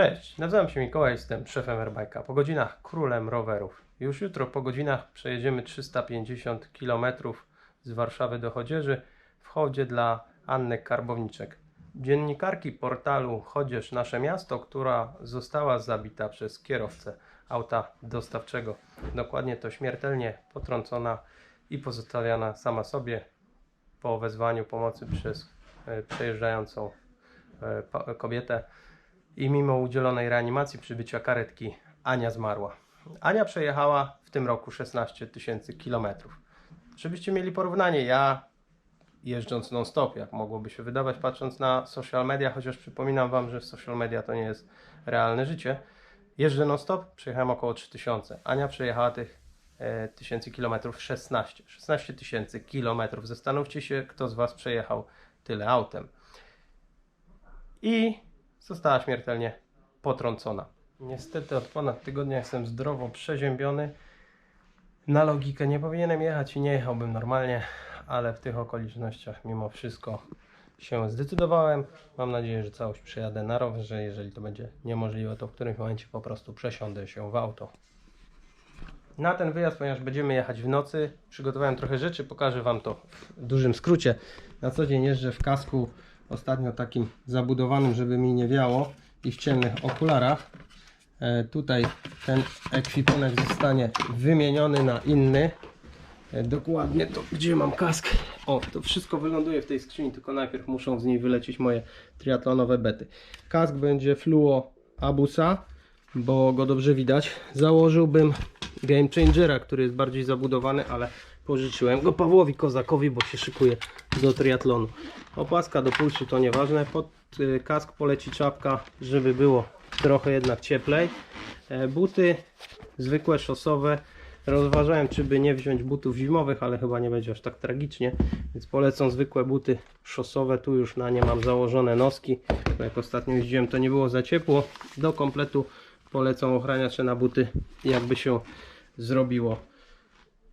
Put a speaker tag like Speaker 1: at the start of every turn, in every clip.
Speaker 1: Cześć, nazywam się Mikołaj, jestem szefem Airbike'a. Po godzinach królem rowerów. Już jutro po godzinach przejedziemy 350 km z Warszawy do Chodzieży w hodzie dla Anny Karbowniczek. Dziennikarki portalu Chodzież Nasze Miasto, która została zabita przez kierowcę auta dostawczego. Dokładnie to śmiertelnie potrącona i pozostawiona sama sobie po wezwaniu pomocy przez e, przejeżdżającą e, kobietę i mimo udzielonej reanimacji przybycia karetki Ania zmarła. Ania przejechała w tym roku 16 tysięcy kilometrów. Żebyście mieli porównanie, ja jeżdżąc non-stop, jak mogłoby się wydawać patrząc na social media, chociaż przypominam Wam, że social media to nie jest realne życie, jeżdżę non-stop, przejechałem około 3000. Ania przejechała tych e, tysięcy kilometrów 16. 16 tysięcy kilometrów. Zastanówcie się, kto z Was przejechał tyle autem. I została śmiertelnie potrącona. Niestety od ponad tygodnia jestem zdrowo przeziębiony. Na logikę nie powinienem jechać i nie jechałbym normalnie, ale w tych okolicznościach mimo wszystko się zdecydowałem. Mam nadzieję, że całość przejadę na rowerze. Jeżeli to będzie niemożliwe, to w którymś momencie po prostu przesiądę się w auto. Na ten wyjazd, ponieważ będziemy jechać w nocy, przygotowałem trochę rzeczy, pokażę Wam to w dużym skrócie. Na co dzień jeżdżę w kasku, ostatnio takim zabudowanym, żeby mi nie wiało i w ciemnych okularach. E, tutaj ten ekwipunek zostanie wymieniony na inny. E, dokładnie to, gdzie mam kask. O, to wszystko wyląduje w tej skrzyni, tylko najpierw muszą z niej wylecieć moje triatlonowe bety. Kask będzie Fluo Abusa, bo go dobrze widać. Założyłbym Game Changera, który jest bardziej zabudowany, ale pożyczyłem go Pawłowi Kozakowi, bo się szykuje do triatlonu. Opaska do pulsu to nieważne. Pod y, kask poleci czapka, żeby było trochę jednak cieplej. E, Buty zwykłe szosowe. Rozważałem, czy by nie wziąć butów zimowych, ale chyba nie będzie aż tak tragicznie, więc polecą zwykłe buty szosowe. Tu już na nie mam założone noski, jak ostatnio jeździłem, to nie było za ciepło. Do kompletu polecą ochraniacze na buty, jakby się zrobiło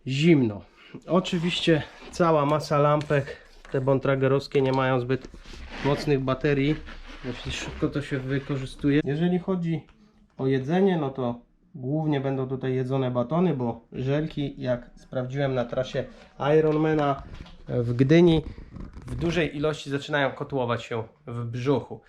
Speaker 1: zimno. Oczywiście cała masa lampek, te bontragerowskie nie mają zbyt mocnych baterii, dość szybko to się wykorzystuje. Jeżeli chodzi o jedzenie, no to głównie będą tutaj jedzone batony, bo żelki, jak sprawdziłem na trasie Ironmana w Gdyni, w dużej ilości zaczynają kotłować się w brzuchu.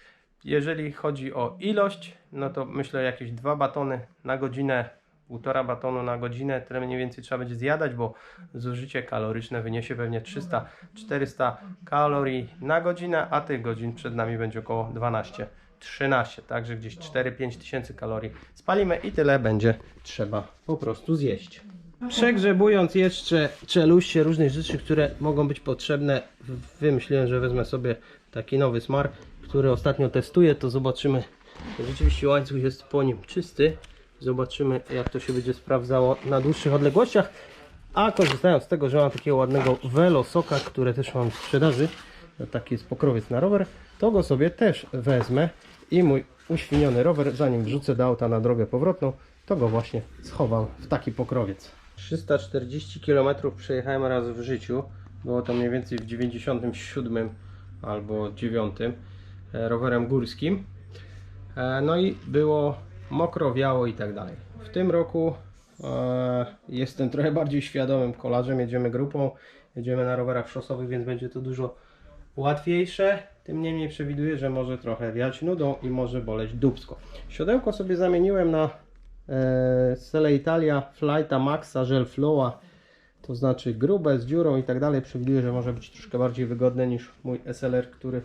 Speaker 1: Jeżeli chodzi o ilość, no to myślę jakieś dwa batony na godzinę, półtora batonu na godzinę, tyle mniej więcej trzeba będzie zjadać, bo zużycie kaloryczne wyniesie pewnie 300-400 kalorii na godzinę, a tych godzin przed nami będzie około 12. 13, także gdzieś 4-5 tysięcy kalorii spalimy i tyle będzie trzeba po prostu zjeść. Przegrzebując jeszcze czeluście różnych rzeczy, które mogą być potrzebne, wymyśliłem, że wezmę sobie taki nowy smar, który ostatnio testuję, to zobaczymy. Rzeczywiście łańcuch jest po nim czysty. Zobaczymy jak to się będzie sprawdzało na dłuższych odległościach. A korzystając z tego, że mam takiego ładnego Velosoka, które też mam w sprzedaży, to taki jest pokrowiec na rower, to go sobie też wezmę i mój uświniony rower, zanim wrzucę do auta na drogę powrotną, to go właśnie schowam w taki pokrowiec. 340 km przejechałem raz w życiu. Było to mniej więcej w 97 albo 9 e, rowerem górskim. E, No i było mokro, wiało i tak dalej. W tym roku e, jestem trochę bardziej świadomym kolarzem. Jedziemy grupą, jedziemy na rowerach szosowych, więc będzie to dużo łatwiejsze. Tym niemniej przewiduję, że może trochę wiać nudą i może boleć dubsko. Siodełko sobie zamieniłem na e, Sele Italia Flighta Maxa Gel Flowa. To znaczy grube, z dziurą i tak dalej. Przewiduję, że może być troszkę bardziej wygodne niż mój SLR, który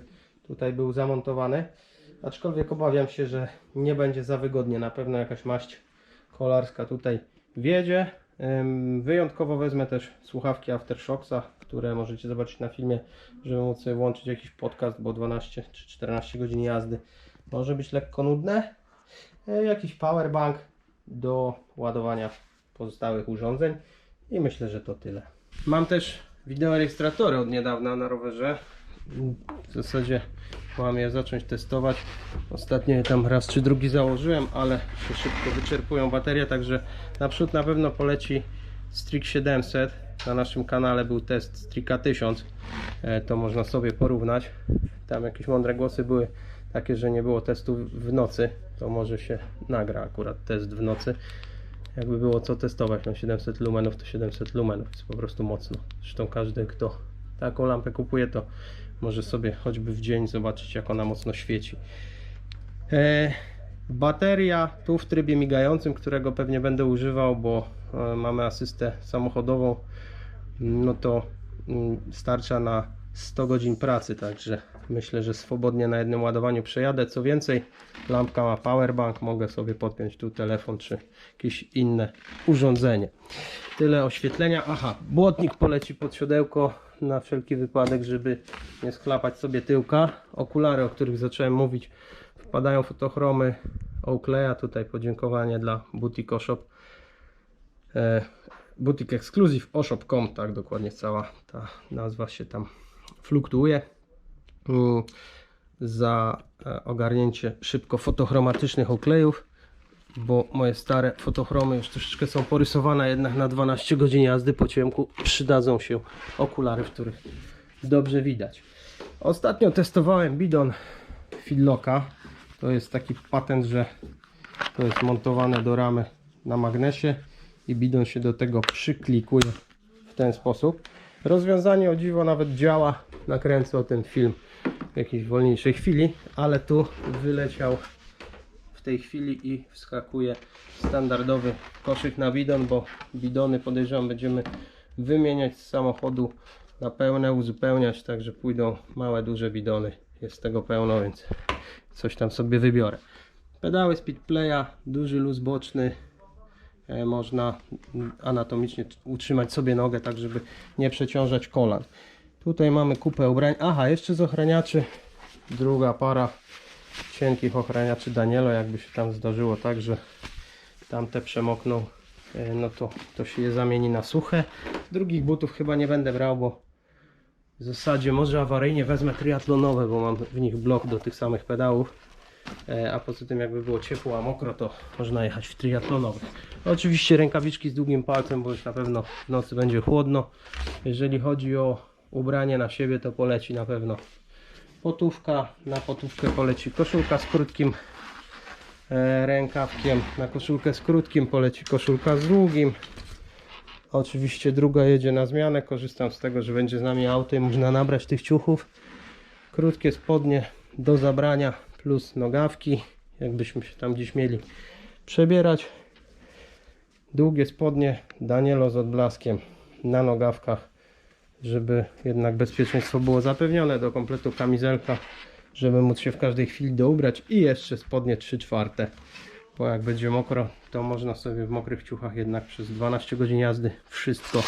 Speaker 1: tutaj był zamontowany. Aczkolwiek obawiam się, że nie będzie za wygodnie. Na pewno jakaś maść kolarska tutaj wiedzie. Wyjątkowo wezmę też słuchawki Aftershocksa, które możecie zobaczyć na filmie, żeby móc sobie włączyć jakiś podcast, bo 12 czy 14 godzin jazdy może być lekko nudne. E, Jakiś powerbank do ładowania pozostałych urządzeń i myślę, że to tyle. Mam też wideorejestratory od niedawna na rowerze. W zasadzie mam je zacząć testować. Ostatnio je tam raz czy drugi założyłem, ale się szybko wyczerpują baterie, także naprzód na pewno poleci Strix 700. Na naszym kanale był test Strika 1000. E, To można sobie porównać. Tam jakieś mądre głosy były takie, że nie było testu w nocy, to może się nagra akurat test w nocy. Jakby było co testować, no 700 lumenów to 700 lumenów, jest po prostu mocno. Zresztą każdy, kto taką lampę kupuje, to może sobie choćby w dzień zobaczyć, jak ona mocno świeci. E, bateria tu w trybie migającym, którego pewnie będę używał, bo e, mamy asystę samochodową, no to mm, starcza na 100 godzin pracy, także myślę, że swobodnie na jednym ładowaniu przejadę. Co więcej, lampka ma powerbank, mogę sobie podpiąć tu telefon czy jakieś inne urządzenie. Tyle oświetlenia. Aha, błotnik poleci pod siodełko na wszelki wypadek, żeby nie sklapać sobie tyłka. Okulary, o których zacząłem mówić, wpadają fotochromy Oakleya. Tutaj podziękowanie dla Boutique Shop. E, Boutique Exclusive Oshop.com, tak dokładnie cała ta nazwa się tam fluktuuje. Mm, Za e, ogarnięcie szybko fotochromatycznych oklejów, bo moje stare fotochromy już troszeczkę są porysowane, jednak na 12 godzin jazdy po ciemku przydadzą się okulary, w których dobrze widać. Ostatnio testowałem bidon Fillocka. To jest taki patent, że to jest montowane do ramy na magnesie i bidon się do tego przyklikuje w ten sposób. Rozwiązanie o dziwo nawet działa. Nakręcę o ten film w jakiejś wolniejszej chwili, ale tu wyleciał tej chwili i wskakuje standardowy koszyk na bidon, bo bidony podejrzewam będziemy wymieniać z samochodu na pełne, uzupełniać, także pójdą małe, duże bidony. Jest tego pełno, więc coś tam sobie wybiorę. Pedały Speedplaya, duży luz boczny, e, można anatomicznie utrzymać sobie nogę, tak żeby nie przeciążać kolan. Tutaj mamy kupę ubrań. Aha, jeszcze z ochraniaczy druga para cienkich ochraniaczy Danielo, jakby się tam zdarzyło tak, że tamte przemokną, e, no to, to się je zamieni na suche. Drugich butów chyba nie będę brał, bo w zasadzie może awaryjnie wezmę triatlonowe, bo mam w nich blok do tych samych pedałów. E, A poza tym jakby było ciepło, a mokro, to można jechać w triatlonowych. Oczywiście rękawiczki z długim palcem, bo już na pewno w nocy będzie chłodno. Jeżeli chodzi o ubranie na siebie, to poleci na pewno potówka. Na potówkę poleci koszulka z krótkim e, rękawkiem. Na koszulkę z krótkim poleci koszulka z długim. Oczywiście druga jedzie na zmianę. Korzystam z tego, że będzie z nami auto i można nabrać tych ciuchów. Krótkie spodnie do zabrania plus nogawki, jakbyśmy się tam gdzieś mieli przebierać. Długie spodnie Danielo z odblaskiem na nogawkach, żeby jednak bezpieczeństwo było zapewnione. Do kompletu kamizelka, żeby móc się w każdej chwili doubrać i jeszcze spodnie 3 czwarte. Bo jak będzie mokro, to można sobie w mokrych ciuchach jednak przez 12 godzin jazdy wszystko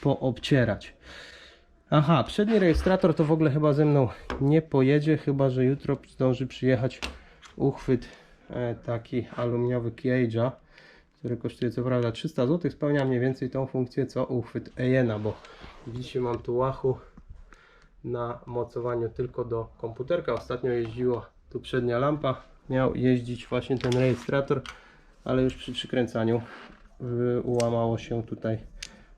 Speaker 1: poobcierać. Aha, przedni rejestrator to w ogóle chyba ze mną nie pojedzie, chyba że jutro zdąży przyjechać uchwyt e, taki aluminiowy Kiej'a, który kosztuje co prawda 300 zł, spełnia mniej więcej tą funkcję co uchwyt Ejena, bo dzisiaj mam tu łachu na mocowaniu tylko do komputerka. Ostatnio jeździła tu przednia lampa, miał jeździć właśnie ten rejestrator, ale już przy przykręcaniu y, ułamało się tutaj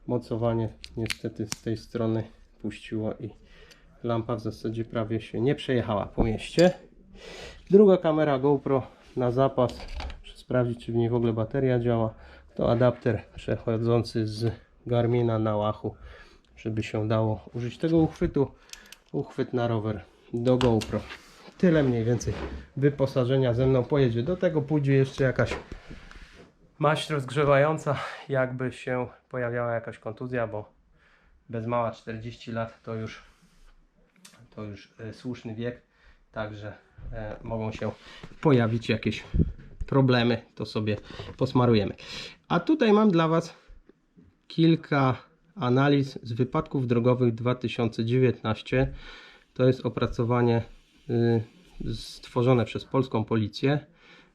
Speaker 1: mocowanie niestety z tej strony puściło i lampa w zasadzie prawie się nie przejechała po mieście. Druga kamera GoPro na zapas, muszę sprawdzić czy w niej w ogóle bateria działa. To adapter przechodzący z Garmina na łachu, żeby się dało użyć tego uchwytu. Uchwyt na rower do GoPro. Tyle mniej więcej wyposażenia ze mną pojedzie. Do tego pójdzie jeszcze jakaś maść rozgrzewająca, jakby się pojawiała jakaś kontuzja, bo bez mała 40 lat to już to już e, słuszny wiek, także e, mogą się pojawić jakieś problemy, to sobie posmarujemy. A tutaj mam dla Was kilka analiz z wypadków drogowych 2019. To jest opracowanie y, stworzone przez polską policję.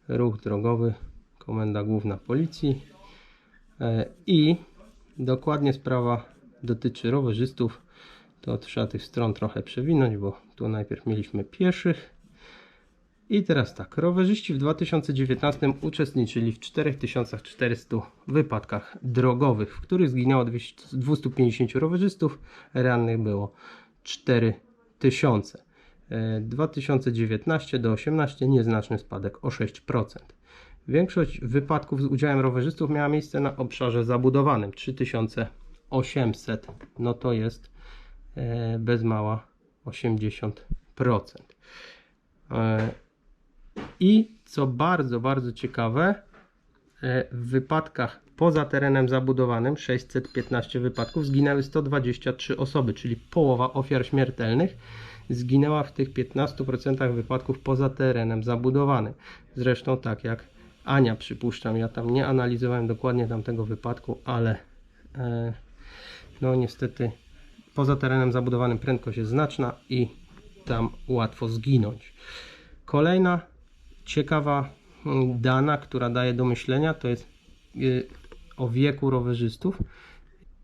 Speaker 1: Ruch drogowy, Komenda Główna Policji. E, I dokładnie sprawa dotyczy rowerzystów. To trzeba tych stron trochę przewinąć, bo tu najpierw mieliśmy pieszych. I teraz tak, rowerzyści w 2019 uczestniczyli w 4400 wypadkach drogowych, w których zginęło 200 250 rowerzystów, rannych było 4000. E, 2019 do 18 nieznaczny spadek o 6%. Większość wypadków z udziałem rowerzystów miała miejsce na obszarze zabudowanym 3800. No to jest e, bez mała 80%. I co bardzo, bardzo ciekawe, e, w wypadkach poza terenem zabudowanym 615 wypadków zginęły 123 osoby, czyli połowa ofiar śmiertelnych zginęła w tych 15% wypadków poza terenem zabudowanym. Zresztą tak jak Ania przypuszczam, ja tam nie analizowałem dokładnie tamtego wypadku, ale e, no niestety poza terenem zabudowanym prędkość jest znaczna i tam łatwo zginąć. Kolejna ciekawa mm, dana, która daje do myślenia, to jest y, o wieku rowerzystów.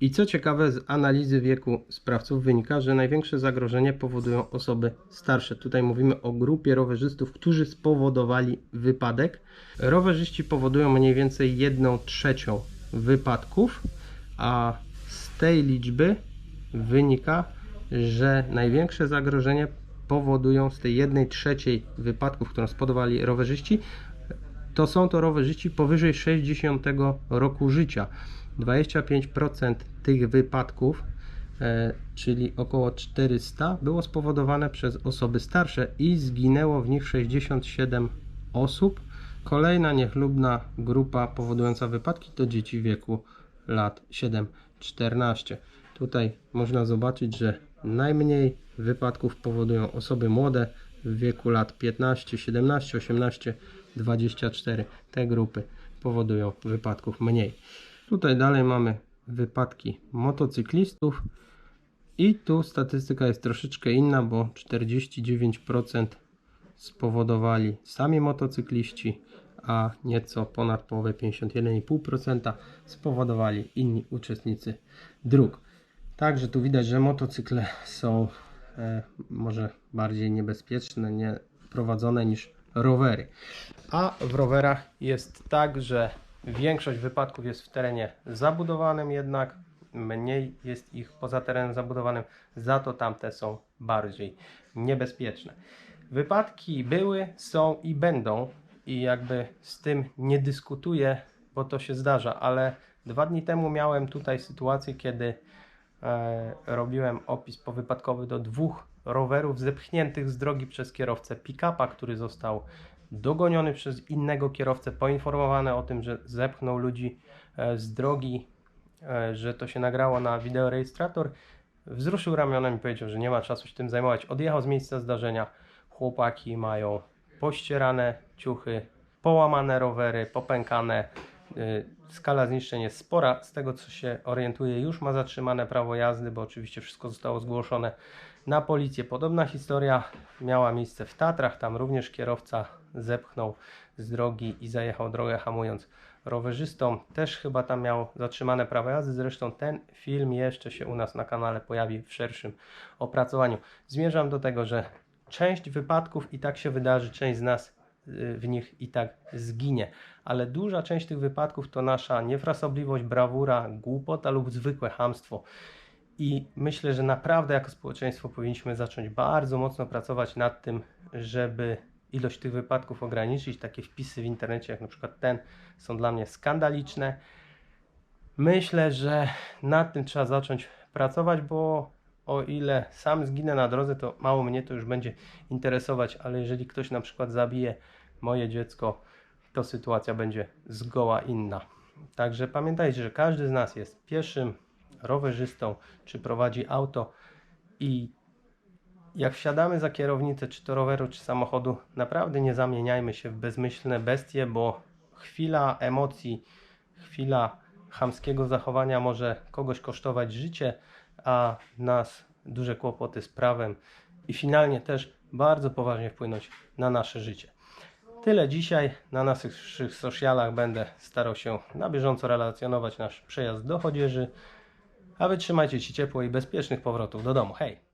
Speaker 1: I co ciekawe, z analizy wieku sprawców wynika, że największe zagrożenie powodują osoby starsze. Tutaj mówimy o grupie rowerzystów, którzy spowodowali wypadek. Rowerzyści powodują mniej więcej 1 trzecią wypadków, a z tej liczby wynika, że największe zagrożenie powodują z tej 1 trzeciej wypadków, którą spowodowali rowerzyści, to są to rowerzyści powyżej 60 roku życia. 25% tych wypadków, e, czyli około 400, było spowodowane przez osoby starsze i zginęło w nich 67 osób. Kolejna niechlubna grupa powodująca wypadki to dzieci wieku lat 7-14. Tutaj można zobaczyć, że najmniej wypadków powodują osoby młode w wieku lat 15, 17, 18, 24. Te grupy powodują wypadków mniej. Tutaj dalej mamy wypadki motocyklistów i tu statystyka jest troszeczkę inna, bo 49% spowodowali sami motocykliści, a nieco ponad połowę 51,5% spowodowali inni uczestnicy dróg. Także tu widać, że motocykle są e, może bardziej niebezpieczne, nie prowadzone niż rowery. A w rowerach jest tak, że większość wypadków jest w terenie zabudowanym, jednak mniej jest ich poza terenem zabudowanym, za to tamte są bardziej niebezpieczne. Wypadki były, są i będą, i jakby z tym nie dyskutuję, bo to się zdarza, ale dwa dni temu miałem tutaj sytuację, kiedy robiłem opis powypadkowy do dwóch rowerów zepchniętych z drogi przez kierowcę pick-upa, który został dogoniony przez innego kierowcę, poinformowany o tym, że zepchnął ludzi e, z drogi, e, że to się nagrało na wideorejestrator. Wzruszył ramionem i powiedział, że nie ma czasu się tym zajmować. Odjechał z miejsca zdarzenia. Chłopaki mają pościerane ciuchy, połamane rowery, popękane. Y, Skala zniszczeń jest spora. Z tego co się orientuję, już ma zatrzymane prawo jazdy, bo oczywiście wszystko zostało zgłoszone na policję. Podobna historia miała miejsce w Tatrach. Tam również kierowca zepchnął z drogi i zajechał drogę hamując rowerzystom. Też chyba tam miał zatrzymane prawo jazdy. Zresztą ten film jeszcze się u nas na kanale pojawi w szerszym opracowaniu. Zmierzam do tego, że część wypadków i tak się wydarzy, część z nas w nich i tak zginie. Ale duża część tych wypadków to nasza niefrasobliwość, brawura, głupota lub zwykłe hamstwo. I myślę, że naprawdę jako społeczeństwo powinniśmy zacząć bardzo mocno pracować nad tym, żeby ilość tych wypadków ograniczyć. Takie wpisy w internecie, jak na przykład ten, są dla mnie skandaliczne. Myślę, że nad tym trzeba zacząć pracować, bo o ile sam zginę na drodze, to mało mnie to już będzie interesować, ale jeżeli ktoś na przykład zabije moje dziecko, to sytuacja będzie zgoła inna. Także pamiętajcie, że każdy z nas jest pieszym, rowerzystą, czy prowadzi auto i jak wsiadamy za kierownicę, czy to roweru, czy samochodu, naprawdę nie zamieniajmy się w bezmyślne bestie, bo chwila emocji, chwila chamskiego zachowania może kogoś kosztować życie, a nas duże kłopoty z prawem i finalnie też bardzo poważnie wpłynąć na nasze życie. Tyle dzisiaj. Na naszych socialach będę starał się na bieżąco relacjonować nasz przejazd do Chodzieży. A wy trzymajcie się ciepło i bezpiecznych powrotów do domu. Hej!